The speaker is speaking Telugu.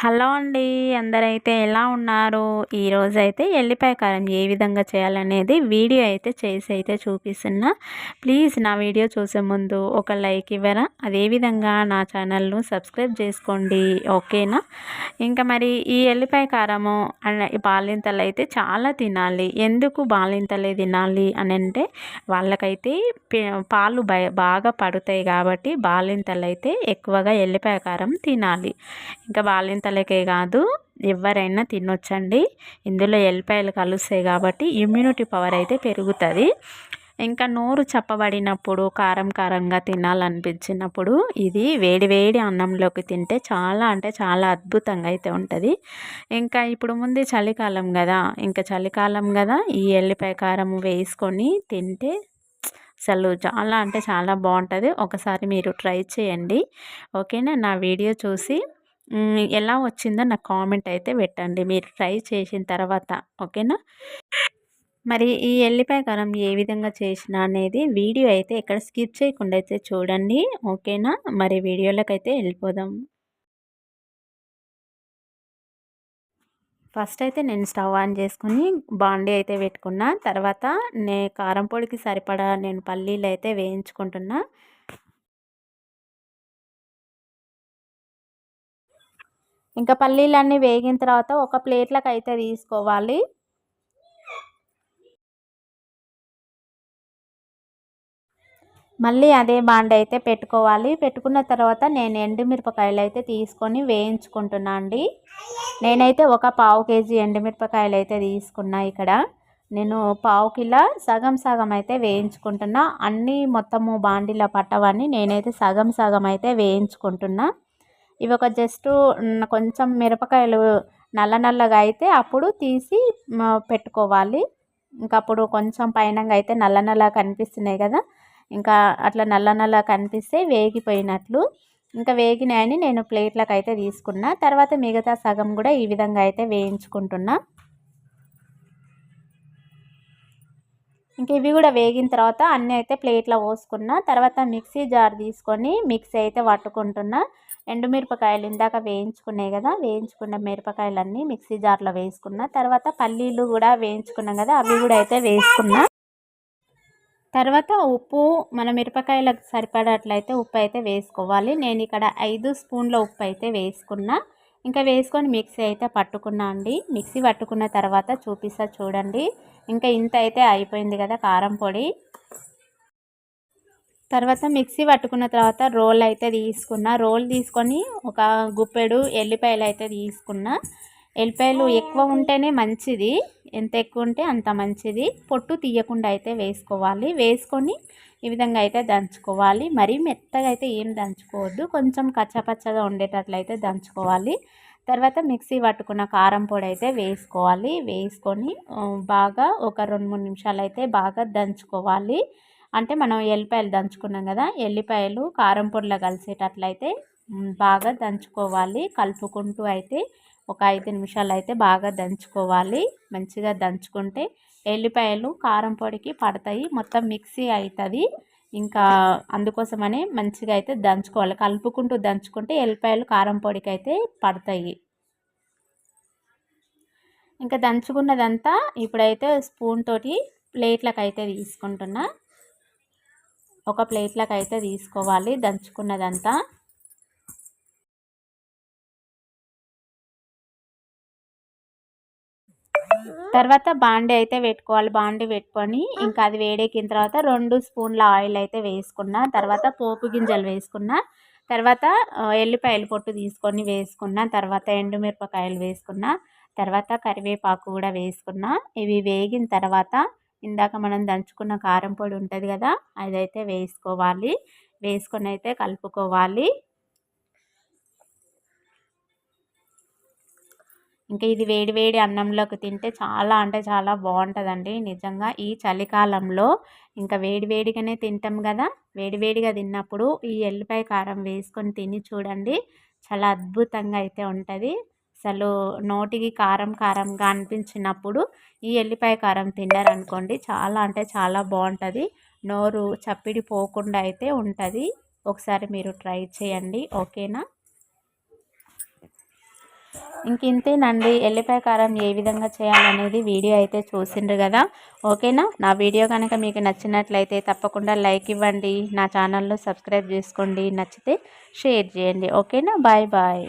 హలో అండి అందరైతే ఎలా ఉన్నారు? ఈరోజైతే ఎల్లిపాయ కారం ఏ విధంగా చేయాలనేది వీడియో అయితే చేసి అయితే చూపిస్తున్నా. ప్లీజ్ నా వీడియో చూసే ముందు ఒక లైక్ ఇవ్వరా? అదేవిధంగా నా ఛానల్ను సబ్స్క్రైబ్ చేసుకోండి ఓకేనా? ఇంకా మరి ఈ ఎల్లిపాయ కారము బాలింతలు అయితే చాలా తినాలి. ఎందుకు బాలింతలే తినాలి అని అంటే వాళ్ళకైతే పాలు బాగా పడుతాయి కాబట్టి బాలింతలు అయితే ఎక్కువగా ఎల్లిపాయ కారం తినాలి. ఇంకా బాలింత తలకే కాదు ఎవరైనా తినొచ్చండి. ఇందులో ఎల్లిపాయలు కలుస్తాయి కాబట్టి ఇమ్యూనిటీ పవర్ అయితే పెరుగుతుంది. ఇంకా నోరు చప్పబడినప్పుడు కారం కారంగా తినాలనిపించినప్పుడు ఇది వేడి వేడి అన్నంలోకి తింటే చాలా అంటే చాలా అద్భుతంగా అయితే ఉంటుంది. ఇంకా ఇప్పుడు ముందే చలికాలం కదా ఇంకా చలికాలం కదా ఈ ఎల్లిపాయ కారం వేసుకొని తింటే అసలు చాలా అంటే చాలా బాగుంటుంది. ఒకసారి మీరు ట్రై చేయండి. ఓకేనా? నా వీడియో చూసి ఎలా వచ్చిందో నాకు కామెంట్ అయితే పెట్టండి. మీరు ట్రై చేసిన తర్వాత. ఓకేనా? మరి ఈ ఎల్లిపాయ కారం ఏ విధంగా చేసిన అనేది వీడియో అయితే ఎక్కడ స్కిప్ చేయకుండా అయితే చూడండి. ఓకేనా? మరి వీడియోలోకి అయితే వెళ్ళిపోదాం. ఫస్ట్ అయితే నేను స్టవ్ ఆన్ చేసుకుని బాండీ అయితే పెట్టుకున్నా. తర్వాత నే కారం పొడికి సరిపడా నేను పల్లీలు అయితే వేయించుకుంటున్నా. ఇంకా పల్లీలన్నీ వేగిన తర్వాత ఒక ప్లేట్లకు అయితే తీసుకోవాలి. మళ్ళీ అదే బాండ అయితే పెట్టుకోవాలి. పెట్టుకున్న తర్వాత నేను ఎండుమిరపకాయలు అయితే తీసుకొని వేయించుకుంటున్నా అండి. నేనైతే ఒక పావు కేజీ ఎండుమిరపకాయలు అయితే తీసుకున్నా ఇక్కడ. నేను పావు కిలో సగం సగం అయితే వేయించుకుంటున్నా. అన్నీ మొత్తము బాండీలో పట్టవని నేనైతే సగం సగం అయితే వేయించుకుంటున్నా. ఇవి ఒక జస్ట్ కొంచెం మిరపకాయలు నల్ల నల్లగా అయితే అప్పుడు తీసి పెట్టుకోవాలి. ఇంకా అప్పుడు కొంచెం పైన అయితే నల్ల నల్ల కనిపిస్తున్నాయి కదా. ఇంకా అట్లా నల్ల నల్ల కనిపిస్తే వేగిపోయినట్లు. ఇంకా వేగినాయని నేను ప్లేట్లకు అయితే తీసుకున్నా. తర్వాత మిగతా సగం కూడా ఈ విధంగా అయితే వేయించుకుంటున్నా. ఇంక ఇవి కూడా వేగిన తర్వాత అన్నీ అయితే ప్లేట్లో పోసుకున్న. తర్వాత మిక్సీ జార్ తీసుకొని మిక్సీ అయితే పట్టుకుంటున్నా. ఎండుమిరపకాయలు ఇందాక వేయించుకున్నాయి కదా వేయించుకున్న మిరపకాయలన్నీ మిక్సీ జార్లో వేసుకున్న తర్వాత పల్లీలు కూడా వేయించుకున్నాం కదా అవి కూడా అయితే వేసుకున్నా. తర్వాత ఉప్పు మన మిరపకాయలకు సరిపడట్లయితే ఉప్పు అయితే వేసుకోవాలి. నేను ఇక్కడ ఐదు స్పూన్ల ఉప్పు అయితే వేసుకున్నా. ఇంకా వేసుకొని మిక్సీ అయితే పట్టుకున్నా అండి. మిక్సీ పట్టుకున్న తర్వాత చూపిస్తా చూడండి. ఇంకా ఇంత అయితే అయిపోయింది కదా కారం పొడి. తర్వాత మిక్సీ పట్టుకున్న తర్వాత రోల్ అయితే తీసుకున్న. రోల్ తీసుకొని ఒక గుప్పెడు ఎల్లిపాయలు అయితే తీసుకున్న. ఎల్లిపాయలు ఎక్కువ ఉంటేనే మంచిది. ఎంత ఎక్కువ ఉంటే అంత మంచిది. పొట్టు తీయకుండా అయితే వేసుకోవాలి. వేసుకొని ఈ విధంగా అయితే దంచుకోవాలి. మరీ మెత్తగా అయితే ఏం దంచుకోవద్దు. కొంచెం కచ్చపచ్చగా ఉండేటట్లయితే దంచుకోవాలి. తర్వాత మిక్సీ పట్టుకున్న కారం పొడి అయితే వేసుకోవాలి. వేసుకొని బాగా ఒక రెండు మూడు నిమిషాలు అయితే బాగా దంచుకోవాలి. అంటే మనం ఎల్లిపాయలు దంచుకున్నాం కదా ఎల్లిపాయలు కారం పొడిలో కలిసేటట్లయితే బాగా దంచుకోవాలి. కలుపుకుంటూ అయితే ఒక ఐదు నిమిషాలు అయితే బాగా దంచుకోవాలి. మంచిగా దంచుకుంటే ఎల్లిపాయలు కారం పొడికి పడతాయి. మొత్తం మిక్సీ అవుతుంది. ఇంకా అందుకోసమని మంచిగా అయితే దంచుకోవాలి. కలుపుకుంటూ దంచుకుంటే ఎల్లిపాయలు కారం పొడికి అయితే పడతాయి. ఇంకా దంచుకున్నదంతా ఇప్పుడైతే స్పూన్ తోటి ప్లేట్లకు అయితే తీసుకుంటున్నా. ఒక ప్లేట్లకు అయితే తీసుకోవాలి దంచుకున్నదంతా. తర్వాత బాండి అయితే పెట్టుకోవాలి. బాండి పెట్టుకొని ఇంకా అది వేడెక్కిన తర్వాత రెండు స్పూన్ల ఆయిల్ అయితే వేసుకున్న తర్వాత పోపు గింజలు వేసుకున్న తర్వాత ఎల్లిపాయలు పొట్టు తీసుకొని వేసుకున్న తర్వాత ఎండుమిరపకాయలు వేసుకున్న తర్వాత కరివేపాకు కూడా వేసుకున్న. ఇవి వేగిన తర్వాత ఇందాక మనం దంచుకున్న కారం పొడి ఉంటుంది కదా అదైతే వేసుకోవాలి. వేసుకొని అయితే కలుపుకోవాలి. ఇంకా ఇది వేడి వేడి అన్నంలోకి తింటే చాలా అంటే చాలా బాగుంటుందండి. నిజంగా ఈ చలికాలంలో ఇంకా వేడి వేడిగానే తింటాం కదా వేడి వేడిగా తిన్నప్పుడు ఈ ఎల్లిపాయ కారం వేసుకొని తిని చూడండి. చాలా అద్భుతంగా అయితే ఉంటుంది. అసలు నోటికి కారం కారంగా అనిపించినప్పుడు ఈ ఎల్లిపాయ కారం తిన్నారనుకోండి చాలా అంటే చాలా బాగుంటుంది. నోరు చప్పిడి పోకుండా అయితే ఉంటుంది. ఒకసారి మీరు ట్రై చేయండి. ఓకేనా? ఇంక ఇంతేనండి. ఎల్లిపాయ కారం ఏ విధంగా చేయాలనేది వీడియో అయితే చూసిండ్రు కదా. ఓకేనా? నా వీడియో కనుక మీకు నచ్చినట్లయితే తప్పకుండా లైక్ ఇవ్వండి. నా ఛానల్లో సబ్స్క్రైబ్ చేసుకోండి. నచ్చితే షేర్ చేయండి. ఓకేనా? Bye bye.